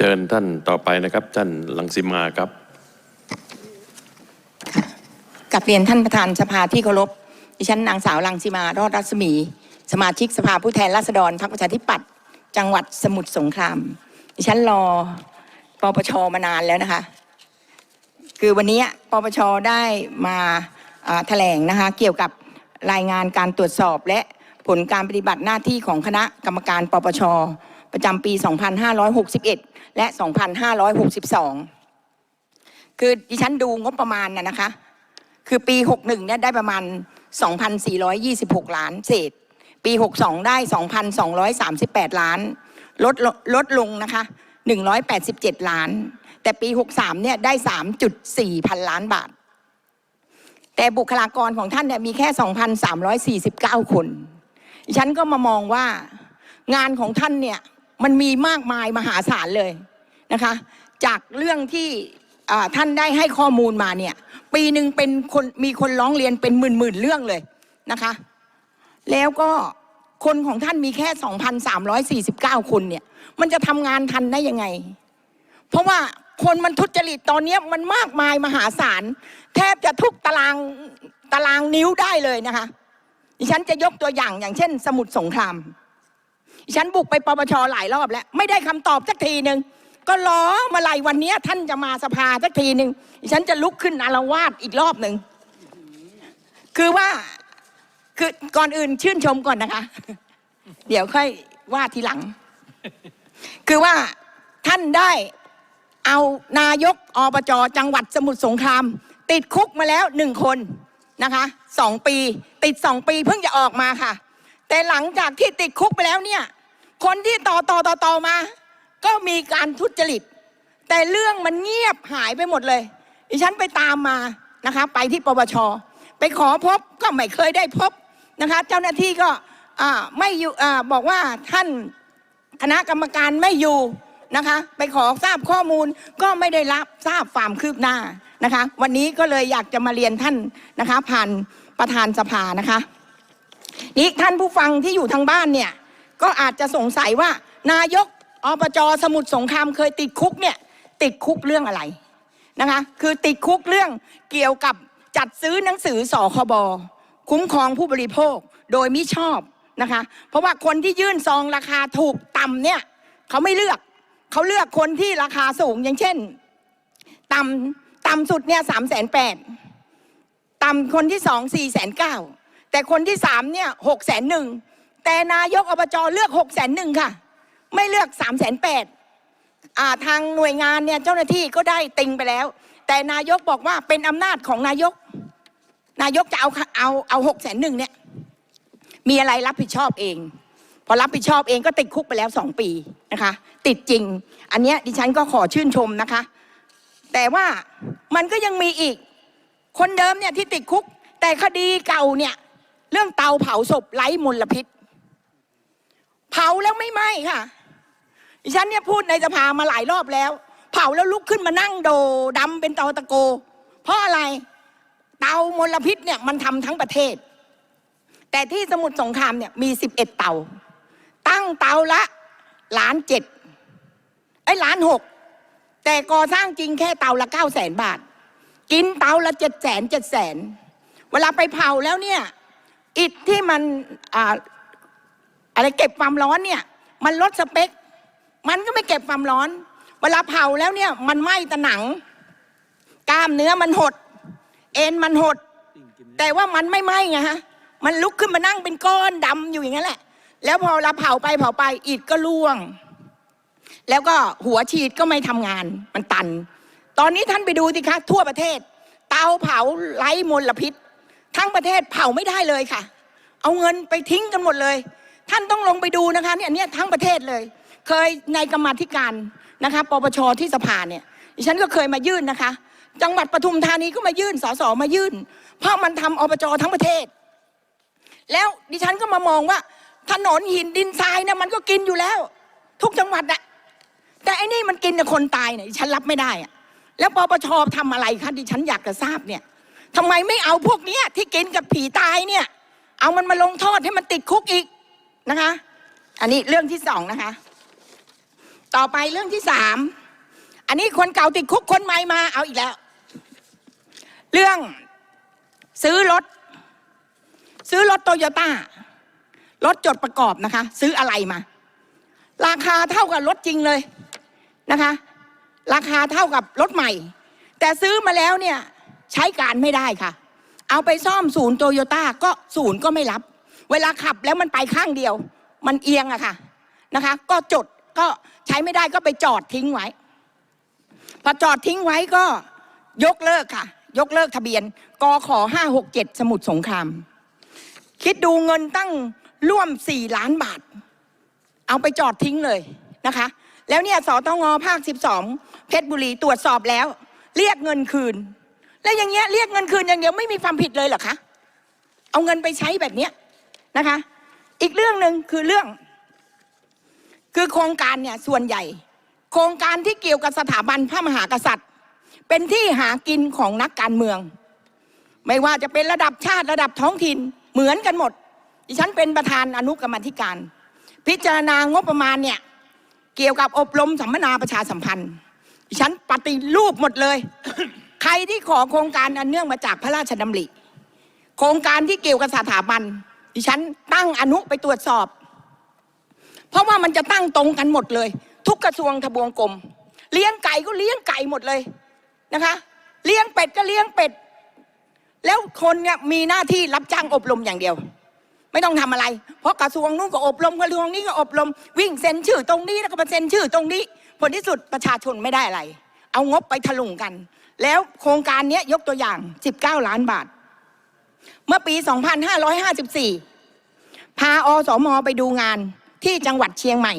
เชิญท่านต่อไปนะครับ ท่านลังสิมาครับกับเรียนท่านประธานสภาที่เคารพดิฉันนางสาวลังสิมารอดรัศมี สมาชิกสภาผู้แทนราษฎรพรรคประชาธิปัตย์จังหวัดสมุทรสงคราม ดิฉันรอปปชมานานแล้วนะคะ คือวันนี้ปปชได้มาอ่าแถลงนะคะเกี่ยวกับรายงานการตรวจสอบและผลการปฏิบัติหน้าที่ของคณะกรรมการปปช ประจำปี 2561 และ 2562 คือดิฉันดูงบประมาณน่ะนะคะ คือปี 61เนี่ยได้ประมาณ 2,426 ล้านเศษ ปี 62 ได้ 2,238 ล้าน ลดลงลดลงนะคะ 187 ล้าน แต่ปี 63เนี่ยได้ 3.4 พันล้านบาท แต่บุคลากรของท่านเนี่ยมีแค่ 2,349 คนดิฉันก็มามองว่างานของท่านเนี่ย มันมีมากมายมหาศาลเลยนะคะ จากเรื่องที่ท่านได้ให้ข้อมูลมาเนี่ย ปีหนึ่งเป็นคนมีคนร้องเรียนเป็นหมื่นๆเรื่องเลยนะคะ แล้วก็คนของท่านมีแค่ 2,349 คนเนี่ย มันจะทำงานทันได้ยังไง เพราะว่าคนมันทุจริตตอนนี้มันมากมายมหาศาล แทบจะทุกตารางตารางนิ้วได้เลยนะคะ ดิฉันจะยกตัวอย่างอย่างเช่น สมุทรสงคราม ฉันบุกไปปปชหลายรอบแล้ว ไม่ได้คำตอบสักทีหนึ่งก็รอมาไหลวันนี้ท่านจะมาสภาสักทีหนึ่งฉันจะลุกขึ้นอารวาสอีกรอบหนึ่งคือว่าคือก่อนอื่นชื่นชมก่อนนะคะ เดี๋ยวค่อยว่าทีหลัง คือว่าท่านได้เอานายกอบจจังหวัดสมุทรสงคราม ติดคุกมาแล้วหนึ่งคนนะคะสองปี ติดสองปีเพิ่งจะออกมาค่ะ แต่หลังจากที่ติดคุกไปแล้วเนี่ย คนที่ต่อต่อต่อต่อมา ก็มีการทุจริต แต่เรื่องมันเงียบหายไปหมดเลย ดิฉันไปตามมานะคะ ไปที่ปปชไปขอพบก็ไม่เคยได้พบนะคะ เจ้าหน้าที่ก็ไม่อยู่บอกว่าท่านคณะกรรมการไม่อยู่นะคะ ไปขอทราบข้อมูลก็ไม่ได้รับทราบความคืบหน้านะคะ วันนี้ก็เลยอยากจะมาเรียนท่านนะคะ ผ่านประธานสภานะคะนี่ท่านผู้ฟังที่อยู่ทางบ้านเนี่ย ก็อาจจะสงสัยว่านายกอบจสมุทรสงครามเคยติดคุกเนี่ยติดคุกเรื่องอะไรนะคะคือติดคุกเรื่องเกี่ยวกับจัดซื้อหนังสือสคบคุ้มครองผู้บริโภคโดยมิชอบนะคะเพราะว่าคนที่ยื่นซองราคาถูกต่ำเนี่ยเขาไม่เลือกเขาเลือกคนที่ราคาสูงอย่างเช่นต่ำต่ำสุดเนี่ยสามแสนแปดต่ำคนที่สองสี่แสนเก้าแต่คนที่สามเนี่ยหกแสนหนึ่ง แต่นายกอบจเลือกหกแสนหนึ่งค่ะ ไม่เลือกสามแสนแปดทางหน่วยงานเนี่ยเจ้าหน้าที่ก็ได้ติงไปแล้ว แต่นายกบอกว่าเป็นอำนาจของนายก นายกจะเอาเอาเอาหกแสนหนึ่งเนี่ย มีอะไรรับผิดชอบเอง พอรับผิดชอบเองก็ติดคุกไปแล้วสองปีนะคะ ติดจริง อันเนี้ยดิฉันก็ขอชื่นชมนะคะ แต่ว่ามันก็ยังมีอีก คนเดิมเนี่ยที่ติดคุก แต่คดีเก่าเนี่ย เรื่องเตาเผาศพไร้มลพิษ เผาแล้วไม่ไหม้ค่ะดิฉันเนี่ยพูดในสภามาหลายรอบแล้ว เผาแล้วลุกขึ้นมานั่งโดดำเป็นตอตะโก เพราะอะไรเตามลพิษเนี่ยมันทำทั้งประเทศ แต่ที่สมุทรสงครามเนี่ยมี11เตา ตั้งเตาละล้านเจ็ดไอ้ล้านหกแต่ก่อสร้างจริงแค่เตาละเก้าแสนบาท กินเตาละเจ็ดแสนเจ็ดแสนเวลาไปเผาแล้วเนี่ยอิฐที่มัน อะไรเก็บความร้อนเนี่ย มันลดสเปค มันก็ไม่เก็บความร้อน เวลาเผาแล้วเนี่ย มันไหม้แตะหนัง กล้ามเนื้อมันหด เอ็นมันหด แต่ว่ามันไม่ไหม้ไงฮะ มันลุกขึ้นมานั่งเป็นก้อนดำอยู่อย่างนั้นแหละ แล้วพอเราเผาไปเผาไปอิฐก็ร่วง แล้วก็หัวฉีดก็ไม่ทำงาน มันตัน ตอนนี้ท่านไปดูสิคะ ทั่วประเทศ เตาเผาไร้มลพิษ ทั้งประเทศเผาไม่ได้เลยค่ะ เอาเงินไปทิ้งกันหมดเลย ท่านต้องลงไปดูนะคะเนี่ยเนี่ยทั้งประเทศเลย เคยในกรรมาธิการนะคะปปชที่สภาเนี่ยดิฉันก็เคยมายื่นนะคะ จังหวัดปทุมธานีก็มายื่นสสมายื่น เพราะมันทำอบจทั้งประเทศ แล้วดิฉันก็มามองว่าถนนหินดินทรายเนี่ยมันก็กินอยู่แล้ว ทุกจังหวัดอะแต่ไอ้นี่มันกินแต่คนตายเนี่ยดิฉันรับไม่ได้อะแล้วปปชทำอะไรคะดิฉันอยากจะทราบเนี่ยทำไมไม่เอาพวกเนี้ยที่กินกับผีตายเนี่ย เอามันมาลงโทษให้มันติดคุกอีก นะคะ อันนี้เรื่องที่สองนะคะ ต่อไปเรื่องที่สามอันนี้คนเก่าติดคุกคนใหม่มาเอาอีกแล้ว เรื่องซื้อรถ ซื้อรถโตโยต้ารถจดประกอบนะคะ ซื้ออะไรมา ราคาเท่ากับรถจริงเลยนะคะ ราคาเท่ากับรถใหม่ แต่ซื้อมาแล้วเนี่ยใช้การไม่ได้ค่ะ เอาไปซ่อมศูนย์โตโยต้าก็ศูนย์ก็ไม่รับ เวลาขับแล้วมันไปข้างเดียว มันเอียงอะค่ะนะคะ ก็จดก็ใช้ไม่ได้ก็ไปจอดทิ้งไว้ พอจอดทิ้งไว้ก็ยกเลิกค่ะ ยกเลิกทะเบียนกขห้าหกเจ็ดสมุทรสงคราม คิดดูเงินตั้งร่วมสี่ล้านบาท เอาไปจอดทิ้งเลยนะคะ แล้วเนี่ยสตงภาค12เพชรบุรีตรวจสอบแล้ว เรียกเงินคืน แล้วอย่างเงี้ยเรียกเงินคืนอย่างเดียวไม่มีความผิดเลยเหรอคะเอาเงินไปใช้แบบเนี้ย นะคะ อีกเรื่องหนึ่งคือเรื่อง คือโครงการเนี่ยส่วนใหญ่ โครงการที่เกี่ยวกับสถาบันพระมหากษัตริย์ เป็นที่หากินของนักการเมือง ไม่ว่าจะเป็นระดับชาติระดับท้องถิ่นเหมือนกันหมด ดิฉันเป็นประธานอนุกรรมธิการ พิจารณางบประมาณเนี่ยเกี่ยวกับอบรมสัมมนาประชาสัมพันธ์ดิฉันปฏิรูปหมดเลย ใครที่ขอโครงการอันเนื่องมาจากพระราชดำริ โครงการที่เกี่ยวกับสถาบัน ดิฉันตั้งอนุไปตรวจสอบ เพราะว่ามันจะตั้งตรงกันหมดเลย ทุกกระทรวงทบวงกรมเลี้ยงไก่ก็เลี้ยงไก่หมดเลยนะคะ เลี้ยงเป็ดก็เลี้ยงเป็ด แล้วคนเนี่ยมีหน้าที่รับจ้างอบรมอย่างเดียว ไม่ต้องทำอะไร เพราะกระทรวงนู้นก็อบรมกระทรวงนี้ก็อบรม วิ่งเซ็นชื่อตรงนี้แล้วก็มาเซ็นชื่อตรงนี้ ผลที่สุดประชาชนไม่ได้อะไร เอางบไปถลุงกัน แล้วโครงการนี้ยกตัวอย่าง 19 ล้านบาท เมื่อปี 2554 พาอสมไปดูงานที่จังหวัดเชียงใหม่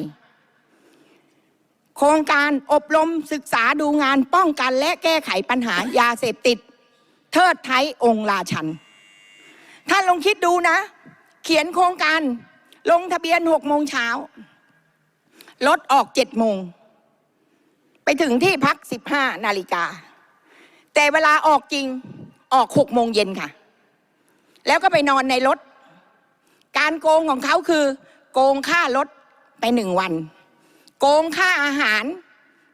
โครงการอบรมศึกษาดูงานป้องกันและแก้ไขปัญหายาเสพติด เทิดไทยองค์ราชัน ท่านลองคิดดูนะ เขียนโครงการลงทะเบียนหกโมงเช้า รถออกเจ็ดโมง ไปถึงที่พักสิบห้านาฬิกา แต่เวลาออกจริงออกหกโมงเย็นค่ะ แล้วก็ไปนอนในรถ การโกงของเขาคือ โกงค่ารถไปหนึ่งวัน โกงค่าอาหาร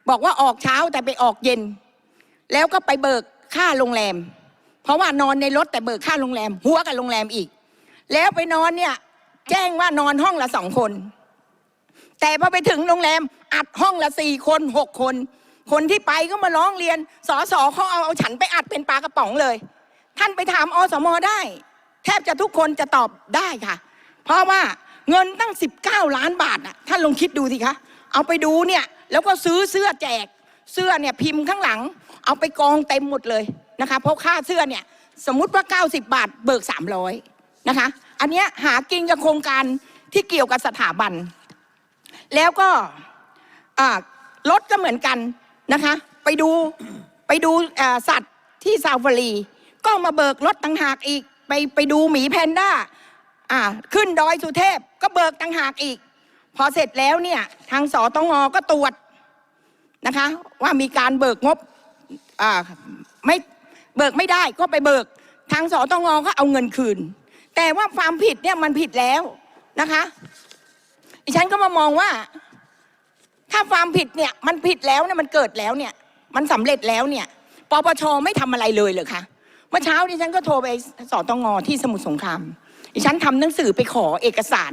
บอกว่าออกเช้าแต่ไปออกเย็น แล้วก็ไปเบิกค่าโรงแรม เพราะว่านอนในรถแต่เบิกค่าโรงแรม หัวกับโรงแรมอีก แล้วไปนอนเนี่ย แจ้งว่านอนห้องละสองคน แต่พอไปถึงโรงแรมอัดห้องละสี่คนหกคน คนที่ไปก็มาร้องเรียนสอสอเขาเอาเอาฉันไปอัดเป็นปลากระป๋องเลย ท่านไปถามอสมได้ แทบจะทุกคนจะตอบได้ค่ะ เพราะว่าเงินตั้ง 19 ล้านบาทน่ะท่านลองคิดดูสิคะเอาไปดูเนี่ยแล้วก็ซื้อเสื้อแจกเสื้อเนี่ยพิมพ์ข้างหลัง เอาไปกองเต็มหมดเลยนะคะเพราะค่าเสื้อเนี่ยสมมุติว่า 90 บาทเบิก 300นะคะอันเนี้ยหากินกับโครงการที่เกี่ยวกับสถาบัน แล้วก็รถก็เหมือนกันนะคะ ไปดูไปดูสัตว์ที่ซาฟารี ก็มาเบิกรถต่างหากอีก ไปไปดูหมีแพนด้าอ่าขึ้นดอยสุเทพก็เบิกต่างหากอีก พอเสร็จแล้วเนี่ยทางสตงก็ตรวจนะคะ ว่ามีการเบิกงบอ่าไม่เบิกไม่ได้ก็ไปเบิก ทางสตงก็เอาเงินคืน แต่ว่าความผิดเนี่ยมันผิดแล้วนะคะดิฉันก็มามองว่า ถ้าความผิดเนี่ยมันผิดแล้วเนี่ยมันเกิดแล้วเนี่ย มันสำเร็จแล้วเนี่ยปปชไม่ทำอะไรเลยเหรอคะ เมื่อเช้าดิฉันก็โทรไปสตงที่สมุทรสงครามดิฉันทำหนังสือไปขอเอกสาร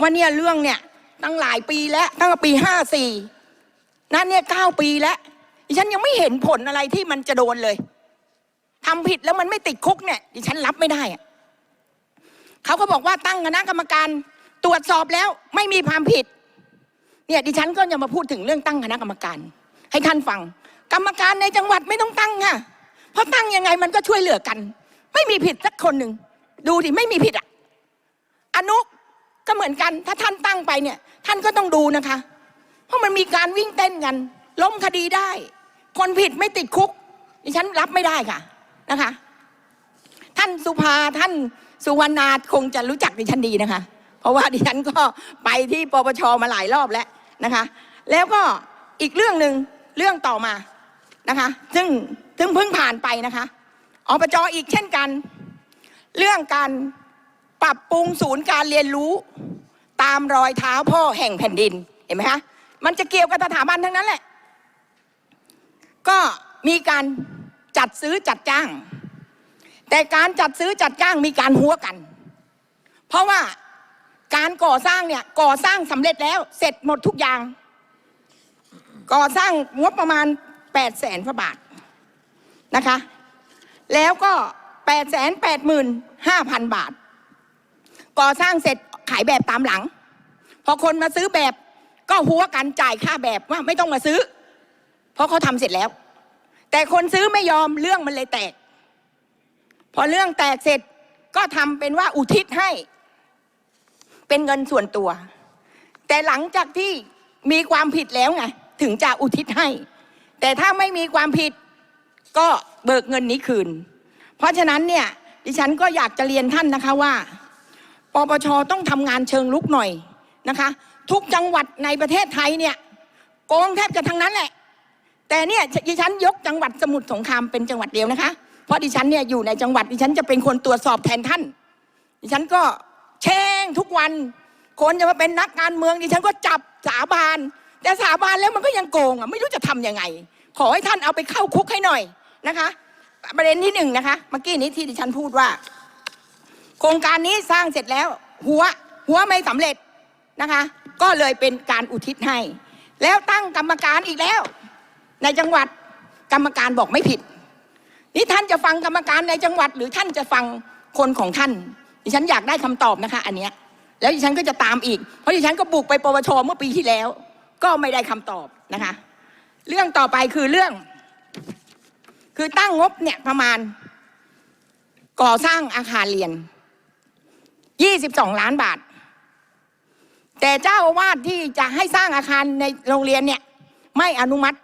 ว่าเนี่ยเรื่องเนี่ยตั้งหลายปีแล้วตั้งแต่ปีห้าสี่นั่นเนี่ยเก้าปีแล้วดิฉันยังไม่เห็นผลอะไรที่มันจะโดนเลยทำผิดแล้วมันไม่ติดคุกเนี่ยดิฉันรับไม่ได้อะเขาก็บอกว่าตั้งคณะกรรมการตรวจสอบแล้วไม่มีความผิด เนี่ยดิฉันก็จะมาพูดถึงเรื่องตั้งคณะกรรมการ ให้ท่านฟัง กรรมการในจังหวัดไม่ต้องตั้งค่ะ เพราะตั้งยังไงมันก็ช่วยเหลือกัน ไม่มีผิดสักคนหนึ่งดูดิไม่มีผิดอะอนุก็เหมือนกัน ถ้าท่านตั้งไปเนี่ย ท่านก็ต้องดูนะคะ เพราะมันมีการวิ่งเต้นกัน ล้มคดีได้ คนผิดไม่ติดคุกดิฉันรับไม่ได้ค่ะนะคะ ท่านสุภาท่านสุวรรณาคงจะรู้จักดิฉันดีนะคะ เพราะว่าดิฉันก็ไปที่ปปชมาหลายรอบแล้วนะคะ แล้วก็อีกเรื่องหนึ่งเรื่องต่อมานะคะ ซึ่ง ซึ่งเพิ่งผ่านไปนะคะอบจอีกเช่นกัน เรื่องการปรับปรุงศูนย์การเรียนรู้ตามรอยเท้าพ่อแห่งแผ่นดินเห็นไหมคะมันจะเกี่ยวกับสถาบันทั้งนั้นแหละ ก็มีการจัดซื้อจัดจ้าง แต่การจัดซื้อจัดจ้างมีการหัวกัน เพราะว่าการก่อสร้างเนี่ยก่อสร้างสำเร็จแล้ว เสร็จหมดทุกอย่าง ก่อสร้างงบประมาณ8ปดแสนพระบาท นะคะ แล้วก็8ปดแสนแปดหมื่นห้าพันบาท ก่อสร้างเสร็จขายแบบตามหลัง พอคนมาซื้อแบบก็หัวกันจ่ายค่าแบบว่าไม่ต้องมาซื้อ เพราะเขาทำเสร็จแล้ว แต่คนซื้อไม่ยอมเรื่องมันเลยแตก พอเรื่องแตกเสร็จก็ทำเป็นว่าอุทิศให้ เป็นเงินส่วนตัว แต่หลังจากที่มีความผิดแล้วไงถึงจะอุทิศให้ แต่ถ้าไม่มีความผิด ก็เบิกเงินนี้คืน เพราะฉะนั้นเนี่ยดิฉันก็อยากจะเรียนท่านนะคะว่าปปชต้องทำงานเชิงลุกหน่อยนะคะ ทุกจังหวัดในประเทศไทยเนี่ยโกงแทบจะทั้งนั้นแหละ แต่เนี่ยดิฉันยกจังหวัดสมุทรสงครามเป็นจังหวัดเดียวนะคะ เพราะดิฉันเนี่ยอยู่ในจังหวัดดิฉันจะเป็นคนตรวจสอบแทนท่าน ดิฉันก็แช่งทุกวัน คนจะมาเป็นนักการเมืองดิฉันก็จับสาบาน แต่สาบานแล้วมันก็ยังโกงอะไม่รู้จะทำยังไง ขอให้ท่านเอาไปเข้าคุกให้หน่อย นะคะประเด็นที่หนึ่งนะคะเมื่อกี้นี้ที่ดิฉันพูดว่า โครงการนี้สร้างเสร็จแล้ว หัวหัวไม่สำเร็จนะคะ ก็เลยเป็นการอุทิศให้ แล้วตั้งกรรมการอีกแล้ว ในจังหวัดกรรมการบอกไม่ผิด นี่ท่านจะฟังกรรมการในจังหวัด หรือท่านจะฟังคนของท่าน ดิฉันอยากได้คำตอบนะคะ อันเนี้ยแล้วดิฉันก็จะตามอีก เพราะดิฉันก็บุกไปปปชเมื่อปีที่แล้ว ก็ไม่ได้คำตอบนะคะ เรื่องต่อไปคือเรื่อง คือตั้งงบเนี่ยประมาณ ก่อสร้างอาคารเรียน 22 ล้านบาท แต่เจ้าอาวาสที่จะให้สร้างอาคารในโรงเรียนเนี่ย ไม่อนุมัติ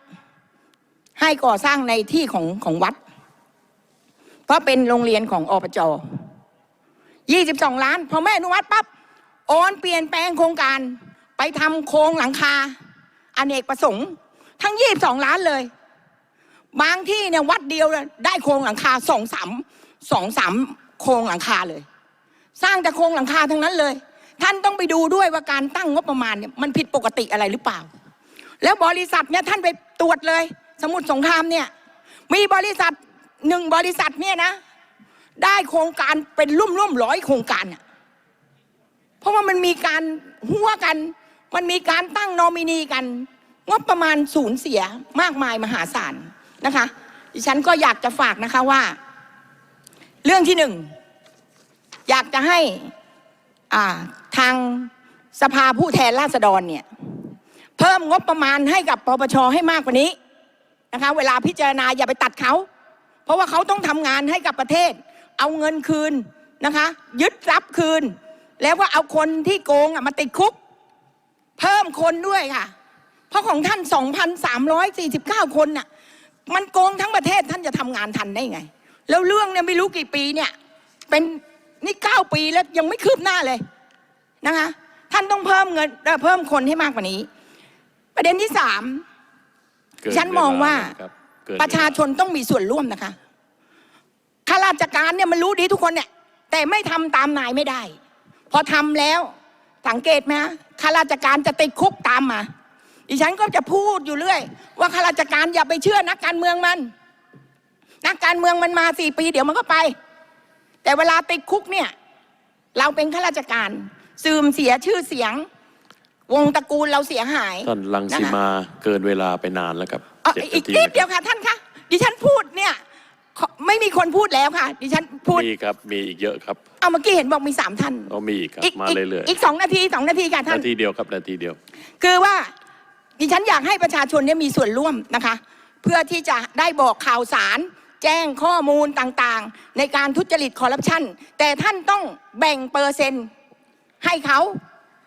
ให้ก่อสร้างในที่ของของวัด เพราะเป็นโรงเรียนของอปจ22 ล้าน พอไม่อนุมัติปั๊บโอนเปลี่ยนแปลงโครงการไปทำโครงหลังคา อเนกประสงค์ ทั้ง 22 ล้านเลย บางที่เนี่ยวัดเดียวได้โครงหลังคาสองสามสองสามโครงหลังคาเลย สร้างแต่โครงหลังคาทั้งนั้นเลย ท่านต้องไปดูด้วยว่าการตั้งงบประมาณเนี่ยมันผิดปกติอะไรหรือเปล่า แล้วบริษัทเนี่ยท่านไปตรวจเลย สมุทรสงครามเนี่ย มีบริษัทหนึ่งบริษัทเนี่ยนะ ได้โครงการเป็นร่วมร่วมร้อยโครงการน่ะเพราะว่ามันมีการหัวกัน มันมีการตั้งนอมินีกันงบประมาณสูญเสียมากมายมหาศาล นะคะ ดิฉันก็อยากจะฝากนะคะว่า เรื่องที่หนึ่งอยากจะให้อ่าทางสภาผู้แทนราษฎรเนี่ย เพิ่มงบประมาณให้กับปปชให้มากกว่านี้นะคะ เวลาพิจารณาอย่าไปตัดเขา เพราะว่าเขาต้องทำงานให้กับประเทศ เอาเงินคืนนะคะ ยึดทรัพย์คืน แล้วก็เอาคนที่โกงมาติดคุก เพิ่มคนด้วยค่ะ เพราะของท่าน 2,349 คนน่ะ มันโกงทั้งประเทศท่านจะทำงานทันได้ไง แล้วเรื่องเนี่ยไม่รู้กี่ปีเนี่ย เป็นนี่เก้าปีแล้วยังไม่คืบหน้าเลยนะคะ ท่านต้องเพิ่มเงินเอ่อเพิ่มคนให้มากกว่านี้ ประเด็นที่สามเกินฉันมองว่าเนะครับเกินประชาชนต้องมีส่วนร่วมนะคะข้าราชการเนี่ยมันรู้ดีทุกคนเนี่ย แต่ไม่ทำตามนายไม่ได้ พอทำแล้วสังเกตไหมฮะข้าราชการจะติดคุกตามมา ดิฉันก็จะพูดอยู่เรื่อย ว่าข้าราชการอย่าไปเชื่อนักการเมืองมัน นักการเมืองมันมาสี่ปี เดี๋ยวมันก็ไป แต่เวลาติดคุกเนี่ย เราเป็นข้าราชการเสื่อมเสียชื่อเสียง วงตระกูลเราเสียหายท่านลังสีมาเกินเวลาไปนานแล้วครับอ๋อเจ็ดอีกนาทีนิดนะเดีคยวค่ะท่านคะดิฉันพูดเนี่ยขอไม่มีคนพูดแล้วค่ะ ดิฉันพูดมีครับมีอีกเยอะครับเอาเมื่อกี้เห็นบอกมีสามท่านก็มีอีกครับอีกมาอีกเรื่อยอีกสองนาทีสองนาทีค่ะๆท่านนาทีเดียวครับนาทีเดียว คือว่า ดิฉันอยากให้ประชาชนเนี่ยมีส่วนร่วมนะคะ เพื่อที่จะได้บอกข่าวสาร แจ้งข้อมูลต่างๆ ในการทุจริตคอร์รัปชันแต่ท่านต้องแบ่งเปอร์เซ็นต์ให้เขา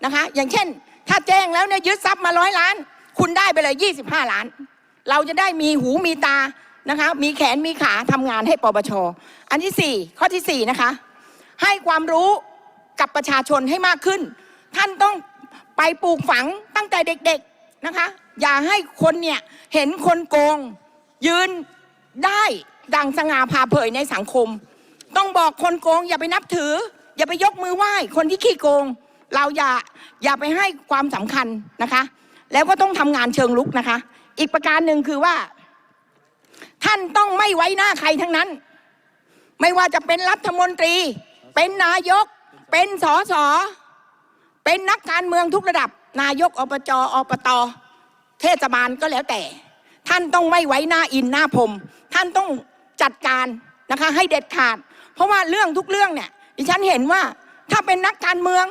นะคะ อย่างเช่น ถ้าแจ้งแล้วเนี่ยยึดทรัพย์มาร้อยล้าน คุณได้ไปเลย 25 ล้าน เราจะได้มีหูมีตานะคะ มีแขนมีขาทำงานให้ปปชอันที่สี่ข้อที่สี่นะคะ ให้ความรู้กับประชาชนให้มากขึ้น ท่านต้องไปปลูกฝังตั้งแต่เด็กๆ นะคะ อย่าให้คนเนี่ยเห็นคนโกง ยืนได้ดังสง่าผ่าเผยในสังคม ต้องบอกคนโกง อย่าไปนับถือ อย่าไปยกมือไหว้คนที่ขี้โกง เราอย่าอย่าไปให้ความสำคัญนะคะ แล้วก็ต้องทำงานเชิงลุกนะคะ อีกประการหนึ่งคือว่า ท่านต้องไม่ไว้หน้าใครทั้งนั้น ไม่ว่าจะเป็นรัฐมนตรี เป็นนายก เป็นสอสอเป็นนักการเมืองทุกระดับ นายกอบจอบตเทศบาลก็แล้วแต่ ท่านต้องไม่ไว้หน้าอินหน้าพรมท่านต้องจัดการนะคะให้เด็ดขาด เพราะว่าเรื่องทุกเรื่องเนี่ยดิฉันเห็นว่าถ้าเป็นนักการเมือง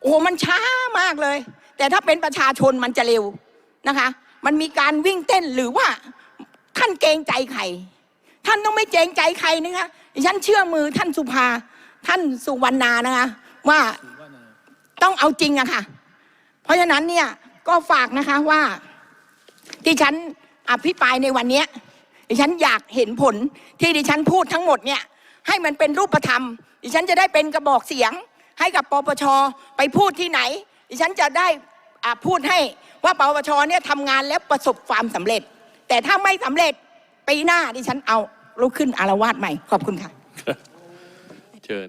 โอ้โหมันช้ามากเลย แต่ถ้าเป็นประชาชนมันจะเร็วนะคะ มันมีการวิ่งเต้นหรือว่าท่านเกรงใจใครท่านต้องไม่เกรงใจใครนะคะดิฉันเชื่อมือท่านสุภา ท่านสุวรรณานะคะว่าต้องเอาจริงอะค่ะ เพราะฉะนั้นเนี่ยก็ฝากนะคะว่าที่ฉันอภิปรายในวันนี้ดิฉันอยากเห็นผลที่ดิฉันพูดทั้งหมดเนี่ยให้มันเป็นรูปธรรม ดิฉันจะได้เป็นกระบอกเสียง ให้กับปปชไปพูดที่ไหน ดิฉันจะได้อ่าพูดให้ว่าปปชเนี่ยทำงานแล้วประสบความสำเร็จ แต่ถ้าไม่สำเร็จปีหน้าดิฉันเอาลุกขึ้นอารวาสใหม่ ขอบคุณค่ะ เชิญ